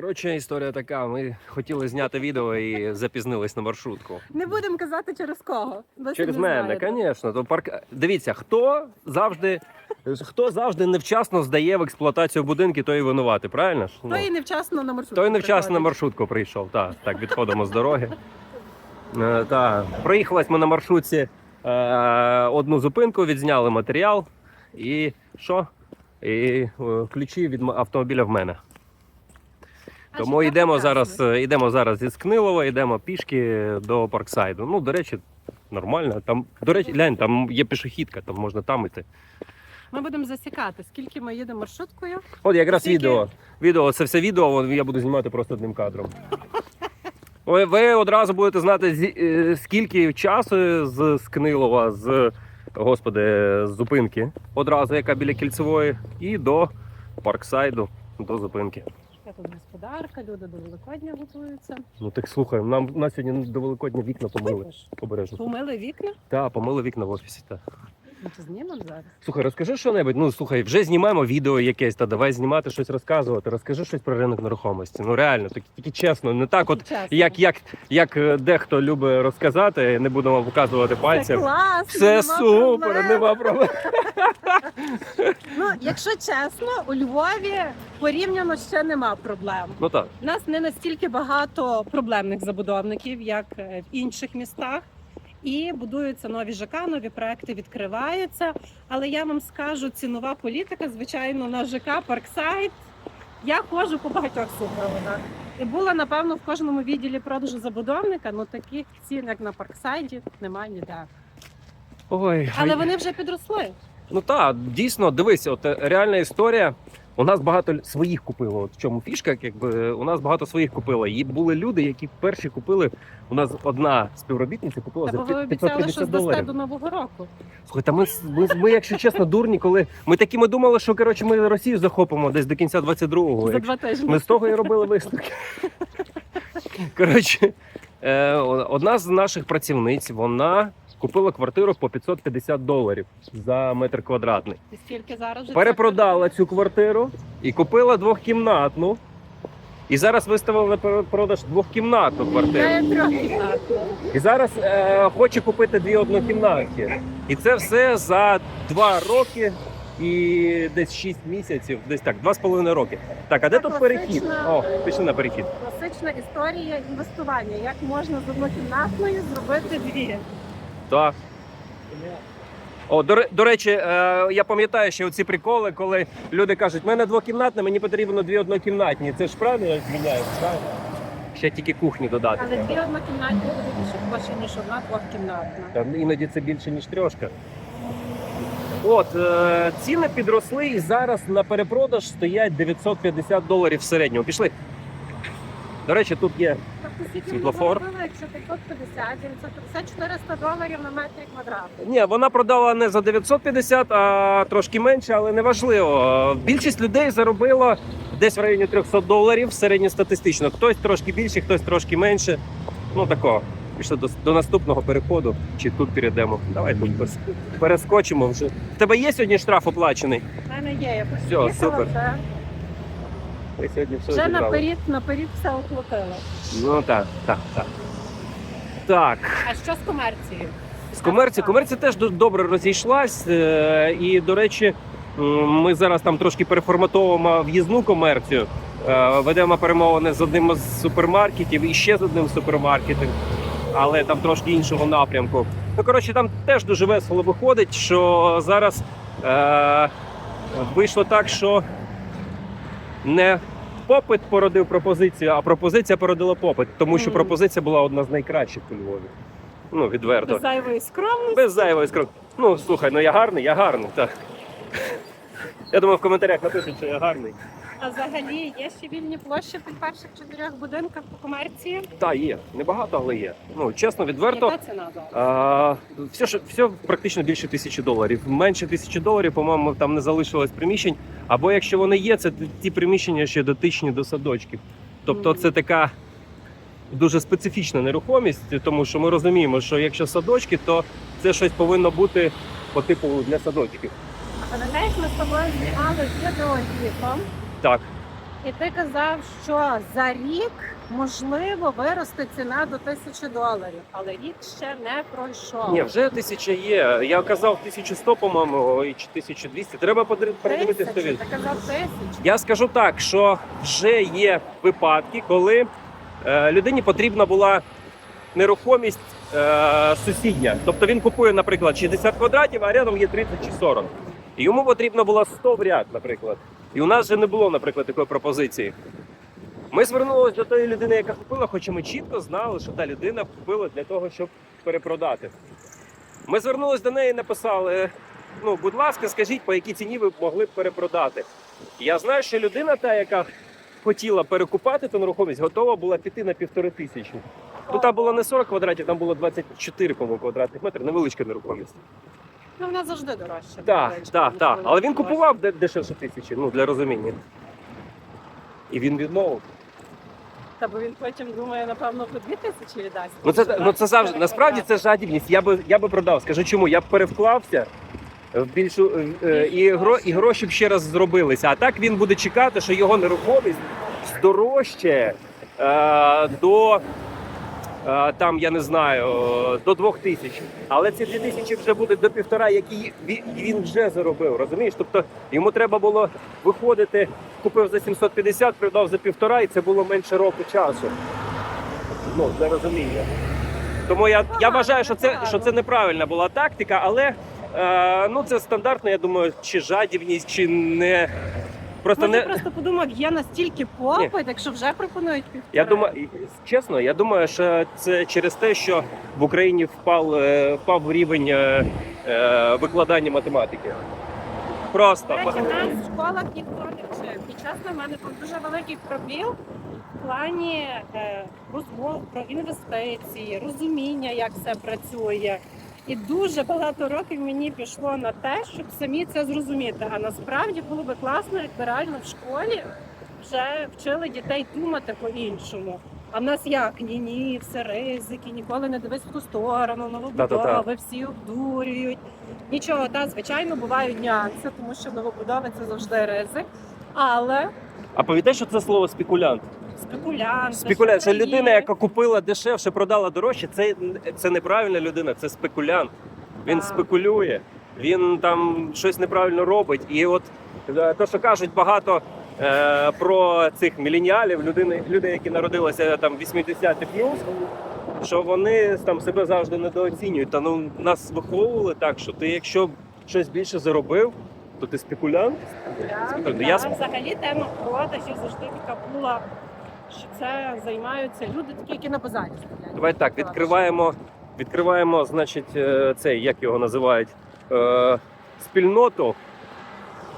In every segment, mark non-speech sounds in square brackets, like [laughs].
Коротше, історія така. Ми хотіли зняти відео і запізнились на маршрутку. Не будемо казати через кого. Ви Через мене, знаєте. звісно. То парк... Дивіться, хто завжди, хто завжди невчасно здає в експлуатацію будинки, той і винувати, правильно ж? Ну, Той і невчасно на маршрутку. той невчасно на приходить. маршрутку прийшов. Так, так, відходимо з дороги. Е, та. Проїхались ми на маршрутці е, одну зупинку, відзняли матеріал. І що? І е, ключі від м- автомобіля в мене. Тому йдемо зараз, е, йдемо зараз зі Скнилова, йдемо пішки до Парксайду. Ну, до речі, нормально. Там, до речі, глянь, там є пішохідка, там можна там йти. Ми будемо засікати, скільки ми їдемо маршруткою. От якраз Скільки? відео. Відео, це все відео, вон я буду знімати просто одним кадром. [laughs] Ви, ви одразу будете знати, зі- е, скільки часу з Скнилова, з господи, з зупинки. Одразу, яка біля кільцевої, і до Парксайду, до зупинки. Я тут господарка, люди до Великодня готуються. Ну так слухай, нам на сьогодні до Великодня вікна помили. Обережно. Помили вікна. Так, помили вікна в офісі. Так. Ну, то знімемо зараз. Слухай, розкажи що-небудь. Ну слухай, вже знімаємо відео якесь, та давай знімати щось розказувати. Розкажи щось про ринок нерухомості. Ну реально, тільки, тільки чесно, не так, от Чесно. як, як, як е, дехто любить розказати, не будемо показувати Це пальцем. класно, Все нема супер, проблем. нема [laughs] проблем. Ну, якщо чесно, у Львові порівняно ще нема проблем. Ну так. У нас не настільки багато проблемних забудовників, як е, в інших містах. І будуються нові ЖК, нові проекти відкриваються. Але я вам скажу, цінова політика, звичайно, на ЖК Парксайд. Я ходжу по багатьох супроводах. І була, напевно, в кожному відділі продажу забудовника, ну таких цін, як на Парксайді, немає ніде. Ой, Але ой. вони вже підросли. Ну так, дійсно, дивись, от е, реальна історія. У нас багато своїх купило. От в чому фішка, якби у нас багато своїх купило. І були люди, які перші купили. У нас одна співробітниця купила Та за ви обіцяли, що 550 здасте доларів. до нового року. Слухай, та ми, ми, ми, якщо чесно, дурні, коли ми такі ми думали, що коротше ми Росію захопимо десь до кінця 22-го. За два тижні. Ми з того і робили висновки. Коротше, е, одна з наших працівниць вона купила квартиру по 550 доларів за метр квадратний. І скільки зараз вже Перепродала цю квартиру і купила двохкімнатну. І зараз виставила на продаж двохкімнатну квартиру. І зараз е, хоче купити дві однокімнатки. І це все за два роки і десь шість місяців, десь так, два з половиною роки. Так, а де Це тут перехід? класична- О, пішли на перехід. Класична історія інвестування. Як можна з однокімнатної зробити дві? Так. О, до, до речі, е, я пам'ятаю ще оці приколи, коли люди кажуть, в мене двокімнатне, мені потрібно дві однокімнатні. Це ж правильно зміняють, правильно? Ще тільки кухні додати. Але дві однокімнатні буде більше ніж одна двохкімнатна. Та іноді це більше, ніж трьошка. От, е, ціни підросли і зараз на перепродаж стоять 950 доларів в середньому. Пішли. До речі, тут є Світлофор. якщо 550, 950, 400 доларів на метр квадратний. Ні, вона продала не за 950, а трошки менше, але не важливо. Більшість людей заробила десь в районі 300 доларів середньостатистично. Хтось трошки більше, хтось трошки менше. Ну тако. Пішли до, до наступного переходу. Чи тут перейдемо? Давай тут перес- перескочимо вже. В тебе є сьогодні штраф оплачений? У мене є, я Все, супер. вже. Ми сьогодні все Вже зібрали. наперед, наперед все оплатила. Ну так, так, так. Так. А що з комерцією? З комерції. Комерція теж добре розійшлась. е, І, до речі, м, ми зараз там трошки переформатовуємо в'їзну комерцію. Е, Ведемо перемовини з одним з супермаркетів і ще з одним з супермаркетів, але там трошки іншого напрямку. Ну, коротше, там теж дуже весело виходить, що зараз е, вийшло так, що не попит породив пропозицію, а пропозиція породила попит, тому що пропозиція була одна з найкращих у Львові. Ну, відверто. Без зайвої скромності. Без зайвої скромності. Ну, слухай, ну я гарний, я гарний, так. Я думаю, в коментарях напишуть, що я гарний. А взагалі є ще вільні площі в перших чотирьох будинках по комерції. Та є, небагато, але є. Ну, чесно, відверто. Яка ціна зараз? А, все, ж- все практично більше тисячі доларів. Менше тисячі доларів, по-моєму, там не залишилось приміщень. Або якщо вони є, це ті приміщення ще дотичні до садочків. Тобто, це така дуже специфічна нерухомість, тому що ми розуміємо, що якщо садочки, то це щось повинно бути по типу для садочків. Пам'ятаєш, ми з тобою знімали відео з літом, Так. І ти казав, що за рік можливо виросте ціна до тисячі доларів, але рік ще не пройшов. Ні, вже тисяча є. Я казав 1100, по-моєму, і чи 1200. Треба передивитися ти казав тисячу. Я скажу так, що вже є випадки, коли е, людині потрібна була нерухомість е, сусідня. Тобто він купує, наприклад, 60 квадратів, а рядом є 30 чи 40. І йому потрібно було 100 в ряд, наприклад. І у нас вже не було, наприклад, такої пропозиції. Ми звернулися до тої людини, яка купила, хоча ми чітко знали, що та людина купила для того, щоб перепродати. Ми звернулися до неї і написали: ну, будь ласка, скажіть, по якій ціні ви могли б перепродати. Я знаю, що людина, та, яка хотіла перекупати ту нерухомість, готова була піти на півтори тисячі. Ну там було не 40 квадратів, там було 24 квадратних метрів, невеличка нерухомість. Ну, вона завжди дорожча. Так, так, так. Але він купував де- дешевше тисячі, ну для розуміння. І він відмовив. Та бо він потім думає, напевно, по дві тисячі віддасть. Ну це ну це завжди насправді це жадібність. Я би я би продав. Скажу чому? Я б перевклався в більшу е, е, і гро і гроші б ще раз зробилися. А так він буде чекати, що його нерухомість здорожчає е, до. Е, Там я не знаю до двох тисяч, але ці дві тисячі вже буде до півтора, які він вже заробив. Розумієш? Тобто йому треба було виходити, купив за 750, продав за півтора, і це було менше року часу. Ну для розуміння. Тому я, я вважаю, що це що це неправильна була тактика, але е, ну це стандартно. Я думаю, чи жадібність, чи не просто Може, не просто подумав, є настільки попит, якщо вже пропонують півтора. я думаю, чесно, я думаю, що це через те, що в Україні впав, е, впав рівень е, е, викладання математики. Просто До речі, нас в школах ніхто не вчив. І чесно, в мене був дуже великий пробіл в плані е, розмов про інвестиції, розуміння, як все працює. І дуже багато років мені пішло на те, щоб самі це зрозуміти. А насправді було би класно, якби реально в школі вже вчили дітей думати по-іншому. А в нас як? Ні, ні, все ризики, ніколи не дивись в ту сторону, новобудови, всі обдурюють. Нічого, та звичайно бувають нюанси, тому що новобудови це завжди ризик. Але а пам'ятаєш, що це слово спекулянт? Спекулянт, що шахраї. людина, яка купила дешевше, продала дорожче, це, це неправильна людина, це спекулянт. Він Так. спекулює, він там щось неправильно робить. І от е, то, що кажуть багато е, про цих міленіалів, людини, людей, які народилися там 80 плюс, що вони там себе завжди недооцінюють. Та ну нас виховували так, що ти, якщо щось більше заробив, то ти спекулянт. Спекулянт. Я взагалі тема продажів завжди така була, що це займаються люди, такі, які на базарі стоять. Давай так, відкриваємо, відкриваємо, значить, е, цей, як його називають, е, спільноту. е,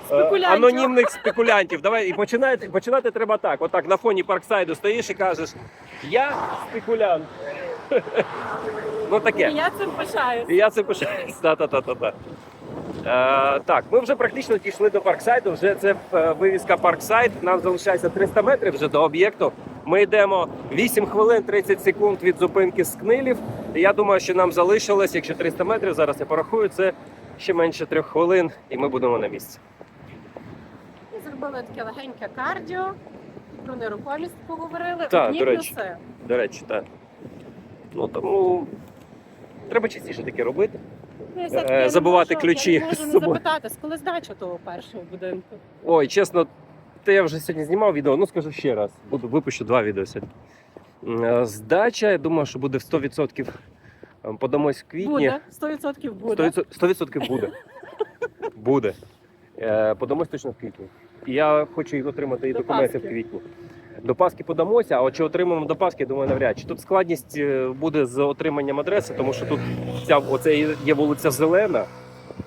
Спекулянтів. Анонімних спекулянтів. Давай і починати, починати треба так. Отак на фоні парксайду стоїш і кажеш: Я спекулянт. [laughs] Ну І я цим пишаюся. І я це пишаюсь. [laughs] Та-та-та-та-та. Е, так, ми вже практично дійшли до парксайду. Вже це е, вивіска парксайд. Нам залишається 300 метрів вже до об'єкту. Ми йдемо 8 хвилин 30 секунд від зупинки з книлів. Я думаю, що нам залишилось, якщо 300 метрів, зараз я порахую, це ще менше 3 хвилин, і ми будемо на місці. І зробили таке легеньке кардіо, про нерухомість поговорили. Так, Одні до речі. плюси. До речі, так. Ну тому треба частіше таке робити. Ну, Е, все-таки я не забувати можу- ключі Я не можу з не собою. запитати, з коли здача того першого будинку. Ой, чесно, те я вже сьогодні знімав відео, ну скажу ще раз. Буду випущу два відео сьогодні. Е, Здача, я думаю, що буде в 100%. Е, Подамось в квітні. Буде, 100% буде. 100%, 100% буде. Буде. Е, Подамось точно в квітні. І я хочу їх отримати і До документи в Пасхи. квітні. До Пасхи подамося, а от чи отримаємо до Пасхи, я думаю, навряд чи. Тут складність е, буде з отриманням адреси, тому що тут ця оце є- є вулиця Зелена,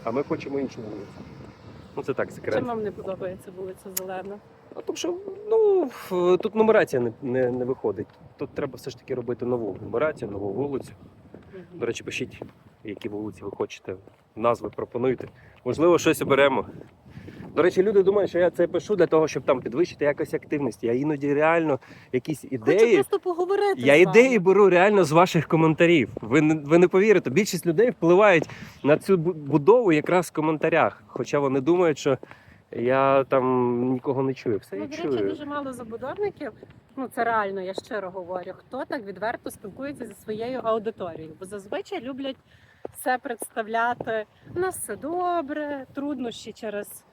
а ми хочемо іншу вулицю. Ну це так, секрет. Чим вам не подобається вулиця Зелена? А тому що ну, тут нумерація не, не, не виходить. Тут треба все ж таки робити нову нумерацію, нову вулицю. До речі, пишіть, які вулиці ви хочете, назви пропонуйте. Можливо, щось оберемо. До речі, люди думають, що я це пишу для того, щоб там підвищити якось активність. Я іноді реально якісь Хочу ідеї. просто поговорити. Я з вами. ідеї беру реально з ваших коментарів. Ви не, ви не повірите, більшість людей впливають на цю будову якраз в коментарях. Хоча вони думають, що Я там нікого не чую. Все Ну, я до речі, чую. дуже мало забудовників. Ну це реально, я щиро говорю. Хто так відверто спілкується зі своєю аудиторією? Бо зазвичай люблять все представляти. У нас все добре, труднощі через,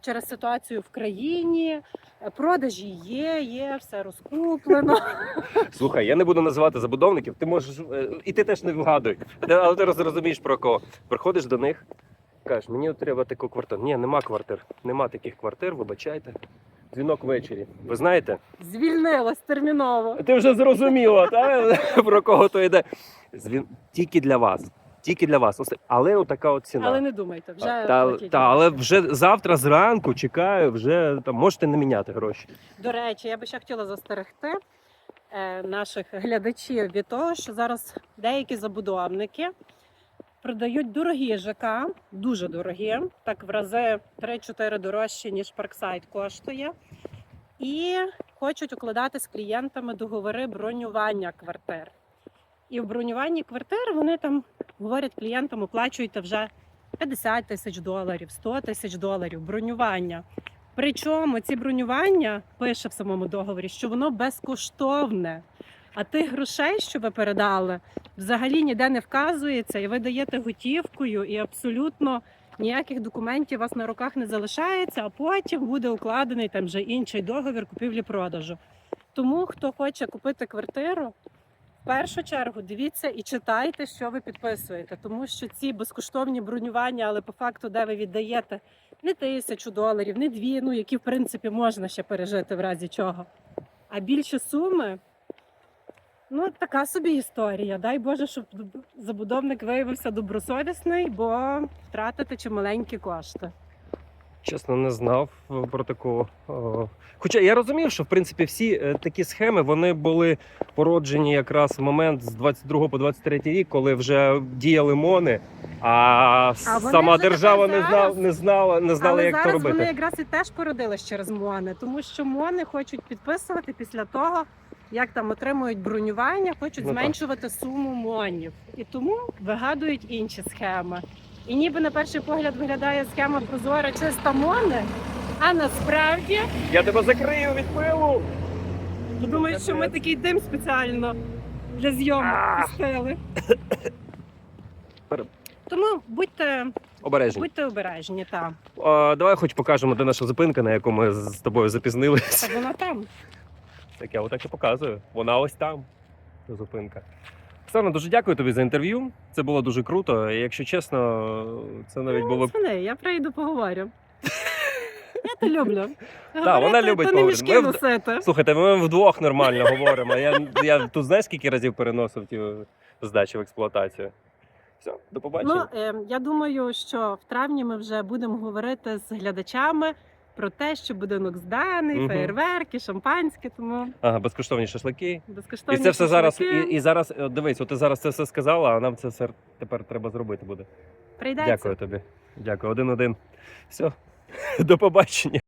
через ситуацію в країні, е, продажі є, є, все розкуплено. [laughs] Слухай, я не буду називати забудовників. Ти можеш е, і ти теж не вгадуй. Ти- Але ти роз- розумієш про кого. Приходиш до них, кажеш, мені треба таку квартиру. Ні, нема квартир. Нема таких квартир, вибачайте. Дзвінок ввечері. Ви знаєте? Звільнилось терміново. Ти вже зрозуміла, та? [laughs] про кого то йде. Звін... Тільки для вас. Тільки для вас. Але отака от ціна. Але не думайте, вже та, та, але вже завтра зранку чекаю, вже там можете не міняти гроші. До речі, я би ще хотіла застерегти е, наших глядачів від того, що зараз деякі забудовники продають дорогі ЖК, дуже дорогі, так в рази 3-4 дорожче, ніж Парксайд коштує. І хочуть укладати з клієнтами договори бронювання квартир. І в бронюванні квартир вони там говорять клієнтам, оплачуйте вже 50 тисяч доларів, 100 тисяч доларів бронювання. Причому ці бронювання пише в самому договорі, що воно безкоштовне. А тих грошей, що ви передали, взагалі ніде не вказується, і ви даєте готівкою, і абсолютно ніяких документів у вас на руках не залишається, а потім буде укладений там вже інший договір купівлі-продажу. Тому, хто хоче купити квартиру, першу чергу дивіться і читайте, що ви підписуєте, тому що ці безкоштовні бронювання, але по факту, де ви віддаєте не тисячу доларів, не дві, ну які в принципі можна ще пережити в разі чого. А більші суми. Ну, така собі історія. Дай Боже, щоб забудовник виявився добросовісний, бо втратити чималенькі кошти. Чесно, не знав е, про таку. Хоча я розумів, що в принципі всі е, такі схеми вони були породжені якраз в момент з 22 по 23 рік, коли вже діяли мони, а, А сама держава не знала, не знала, не знала, Але як зараз то робити. вони якраз і теж породились через МОНи, тому що МОНи хочуть підписувати після того, як там отримують бронювання, хочуть Ну так. зменшувати суму МОНів. І тому вигадують інші схеми. І ніби на перший погляд виглядає схема прозора чиста МОНи, а насправді Я тебе закрию від пилу. думають, що ми такий дим спеціально для зйомок пустили. Тому будьте, Обережні. будьте обережні, так. А, давай хоч покажемо, де наша зупинка, на яку ми з тобою запізнилися. Так вона там. Так я отак і показую. Вона ось там. Зупинка. Оксана, дуже дякую тобі за інтерв'ю. Це було дуже круто. І, якщо чесно, це навіть було Дзвони, я прийду поговорю. [laughs] Я то люблю. вона Говорити, любить то не поговорити. мішки Ми в- носити. Слухайте, ми вдвох нормально [laughs] говоримо. Я, я тут знаєш, скільки разів переносив ті здачі в експлуатацію. Все, до побачення. Ну, е, я думаю, що в травні ми вже будемо говорити з глядачами про те, що будинок зданий, Мгм. феєрверки, шампанське, тому Ага, безкоштовні шашлики. І безкоштовні це все зараз. І, шашлики. і зараз, от дивись, от ти зараз це все сказала, а нам це все тепер треба зробити буде. Прийдеться. Дякую тобі. Дякую. Один-один. Все. [laughs] До побачення.